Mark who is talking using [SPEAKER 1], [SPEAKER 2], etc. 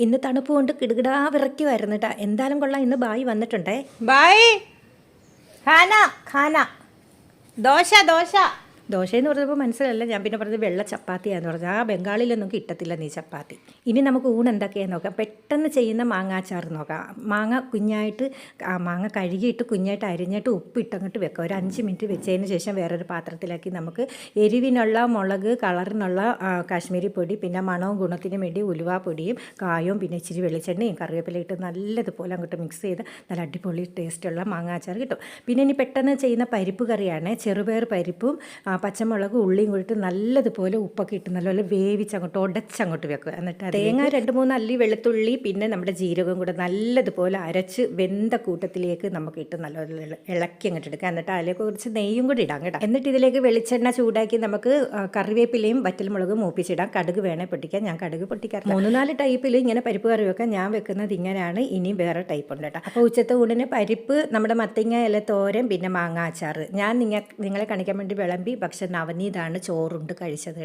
[SPEAKER 1] ഇന്ന് തണുപ്പ് കൊണ്ട് കിടുകിടാ വിറയ്ക്കുമായിരുന്നു കേട്ടോ എന്തായാലും കൊള്ളാം. ഇന്ന് ബായി വന്നിട്ടുണ്ടേ.
[SPEAKER 2] ബായ്. ഖാന ഖാന ദോശ ദോശ.
[SPEAKER 1] ദോശയെന്ന് പറഞ്ഞപ്പോൾ മനസ്സിലല്ല ഞാൻ പിന്നെ പറഞ്ഞത് വെള്ള ചപ്പാത്തിയാന്ന് പറഞ്ഞത്. ആ ബംഗാളിലൊന്നും കിട്ടത്തില്ല നീ ചപ്പാത്തി. ഇനി നമുക്ക് ഊണ് എന്തൊക്കെയാന്ന് നോക്കാം. പെട്ടെന്ന് ചെയ്യുന്ന മാങ്ങാച്ചാർ നോക്കാം. മാങ്ങ കുഞ്ഞായിട്ട് മാങ്ങ കഴുകിയിട്ട് കുഞ്ഞായിട്ട് അരിഞ്ഞിട്ട് ഉപ്പിട്ട് അങ്ങോട്ട് വെക്കാം. ഒരു അഞ്ച് മിനിറ്റ് വെച്ചതിന് ശേഷം വേറൊരു പാത്രത്തിലാക്കി നമുക്ക് എരിവിനുള്ള മുളക് കളറിനുള്ള കാശ്മീരി പൊടി പിന്നെ മണവും ഗുണത്തിനും വേണ്ടി ഉലുവാപ്പൊടിയും കായവും പിന്നെ ഇച്ചിരി വെളിച്ചെണ്ണയും കറിവേപ്പില ഇട്ട് നല്ലതുപോലെ അങ്ങോട്ട് മിക്സ് ചെയ്ത് നല്ല അടിപൊളി ടേസ്റ്റുള്ള മാങ്ങാച്ചാർ കിട്ടും. പിന്നെ ഇനി പെട്ടെന്ന് ചെയ്യുന്ന പരിപ്പ് കറിയാണ്. ചെറുപയർ പരിപ്പും പച്ചമുളകും ഉള്ളിയും കൂടിയിട്ട് നല്ലതുപോലെ ഉപ്പൊക്കെ ഇട്ട് നല്ലപോലെ വേവിച്ച് അങ്ങോട്ട് ഉടച്ചങ്ങോട്ട് വെക്കുക. എന്നിട്ട് തേങ്ങ രണ്ട് മൂന്ന് അല്ലി വെളുത്തുള്ളി പിന്നെ നമ്മുടെ ജീരകം കൂടെ നല്ലതുപോലെ അരച്ച് വെന്ത കൂട്ടത്തിലേക്ക് നമുക്ക് ഇട്ട് നല്ലപോലെ ഇള- ഇളക്കി അങ്ങോട്ട് എടുക്കുക. എന്നിട്ട് അതിലേക്ക് കുറച്ച് നെയ്യും കൂടി ഇടാം കേട്ടോ. എന്നിട്ട് ഇതിലേക്ക് വെളിച്ചെണ്ണ ചൂടാക്കി നമുക്ക് കറിവേപ്പിലയും വറ്റൽമുളകും മൂപ്പിച്ചിടാം. കടുക് വേണേൽ പൊട്ടിക്കാം. ഞാൻ കടുക് പൊട്ടിക്കാറില്ല. മൂന്ന് നാല് ടൈപ്പിൽ ഇങ്ങനെ പരിപ്പ് കറി വെക്കാം. ഞാൻ വെക്കുന്നത് ഇങ്ങനെയാണ്. ഇനിയും വേറെ ടൈപ്പ് ഉണ്ട് കേട്ടോ. അപ്പോൾ ഉച്ചത്തെ ഊണിന് പരിപ്പ് നമ്മുടെ മത്തങ്ങ ഇല തോരൻ പിന്നെ മാങ്ങ അച്ചാർ ഞാൻ നിങ്ങൾ നിങ്ങളെ കാണിക്കാൻ വേണ്ടി വിളമ്പി പക്ഷെ നവനീതാണ് ചോറുണ്ട് കഴിച്ചത്